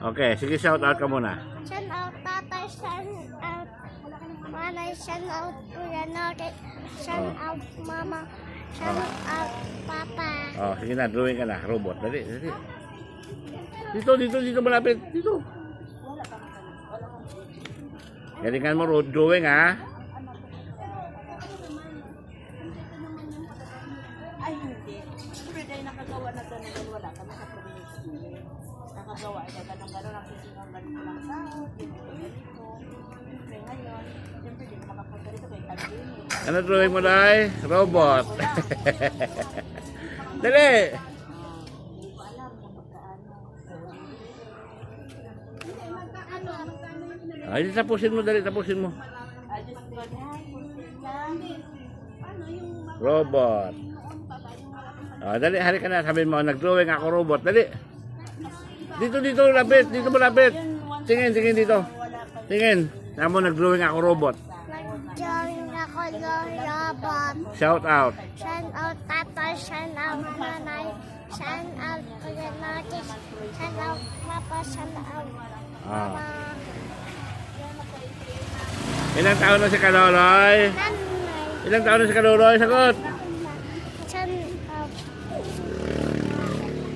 Okay, sige shout out ka muna. Shout out tatay, shout out nanay, shout out kuya Norit, shout Oh. out mama, shout out papa. Oh, sige na, drawing ka na. Robot. Dali, dali. Dito, dito, dito malapit. Dito. Galingan mo road drawing ha. Ay, hindi. Siyempre dahil nakagawa na ganun, wala. Nakagawa na ganun, ganun, ang sisingang ganito lang sahod, ganito, ganito. Siyempre ngayon, siyempre di ko makapunta rito kay pandemic. Ano drawing mo dai? Robot. Dali. Ko. Ay, tapusin mo, dali, tapusin mo. Lang. Robot. Ah, dali, hari ka na. Sabihin mo, nag-drawing ako robot. Dali. Dito, dito, lapit. Dito malapit. Tingin, tingin dito. Tingin. Mo, nag-drawing ako robot. Nag-join ako robot. Shout out. Shout out tatay, shout out nanay, shout out kuya Norit, shout out papa, shout out Ah. mama. Ilang taon na si Kaloloy? Ilang taon na si Kaloloy? Sagot.